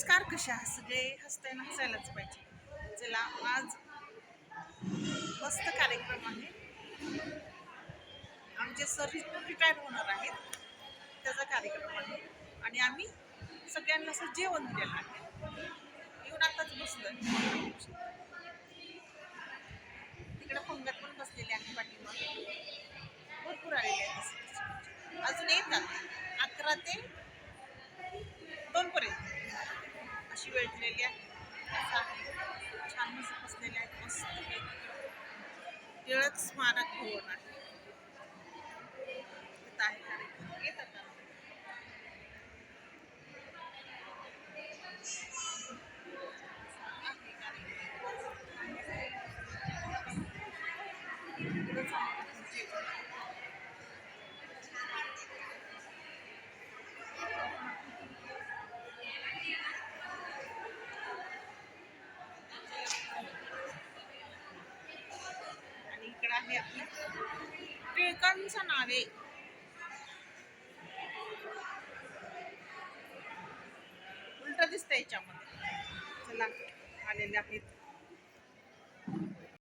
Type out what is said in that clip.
नमस्कार कशा सगळे हसताना हसायलाच पाहिजे. चला आज मस्त कार्यक्रम आहे. आमचे सर रिटायर होणार आहेत. त्याचा कार्यक्रम आहे. आणि आम्ही सगळ्यांना असं जेवण दिलेलं आहे. येऊन आताच बसलोय. तिकडे पंगत पण बसलेले आहे पाठीमागे. भरपूर आलेले आहेत. अजून येतात. अकरा ते टिळक स्मारक भवन आहे. Thank you कार्यक्रम येतात का? आहे कार्यक्रम. इकडंच आहे आहे. टिळकांचं नावे उलट दिसतंय याच्यामध्ये. चला आलेले आहेत.